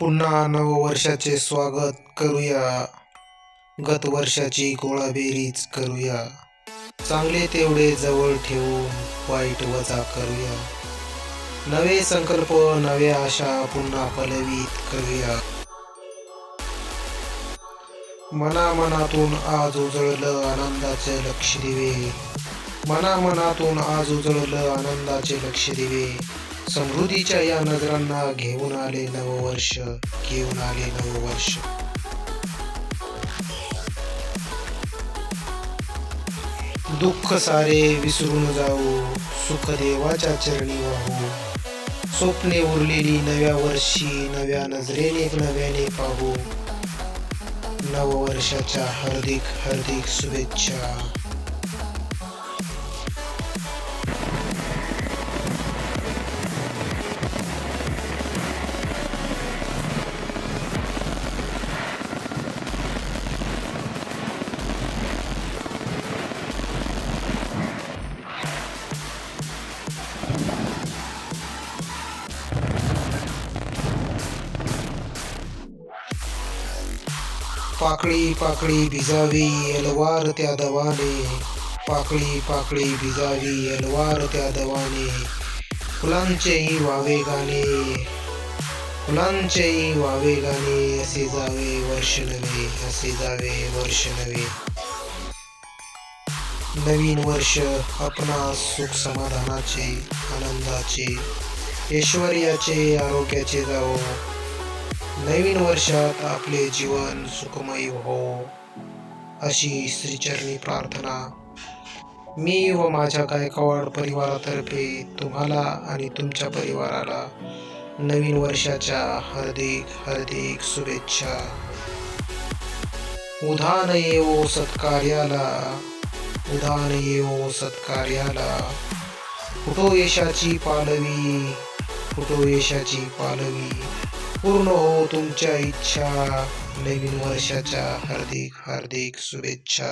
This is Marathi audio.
पुन्हा नववर्षाचे स्वागत करूया. गत वर्षाची गोळाबेरीज करूया. चांगले तेवढे जवळ ठेवून वाईट वजा करूया. नवे संकल्प नव्या आशा पुन्हा पलवित करूया. मना मनातून आज उजळलं आनंदाचे लक्ष दिवे मना मनातून आज उजळलं आनंदाचे लक्ष दिवे. समृद्धीच्या या नजरांना घेऊन आले नववर्ष घेऊन आले नववर्ष दुःख सारे विसरून जाऊ सुख देवाच्या चरणी वाहू. स्वप्ने उरलेली नव्या वर्षी नव्या नजरेने नव्याने पाहू. नववर्षाच्या हार्दिक हार्दिक शुभेच्छा. पाकळी पाकळी भिजावी अलवार त्या दवाने. पाकळी पाकळी भिजावी अलवार त्या दवाने. फुलांचेही वावे गाणे. फुलांचेही वावे गाणे. असे जावे वर्ष नवे असे जावे वर्ष नवे नवीन वर्ष आपणा सुख समाधानाचे आनंदाचे ऐश्वर्याचे आरोग्याचे जावो. नवीन वर्षात आपले जीवन सुखमयी हो अशी श्रीचरणी प्रार्थना मी व माझ्या गायकवाड परिवारातर्फे तुम्हाला आणि तुमच्या परिवाराला नवीन वर्षाच्या हार्दिक हार्दिक शुभेच्छा. उधान येवो सत्कार्याला उधान येवो सत्कार्याला. कुठो यशाची पालवी कुटो यशाची पालवी? पूर्ण हो तुमच्या इच्छा. नवीन वर्षाच्या हार्दिक हार्दिक शुभेच्छा.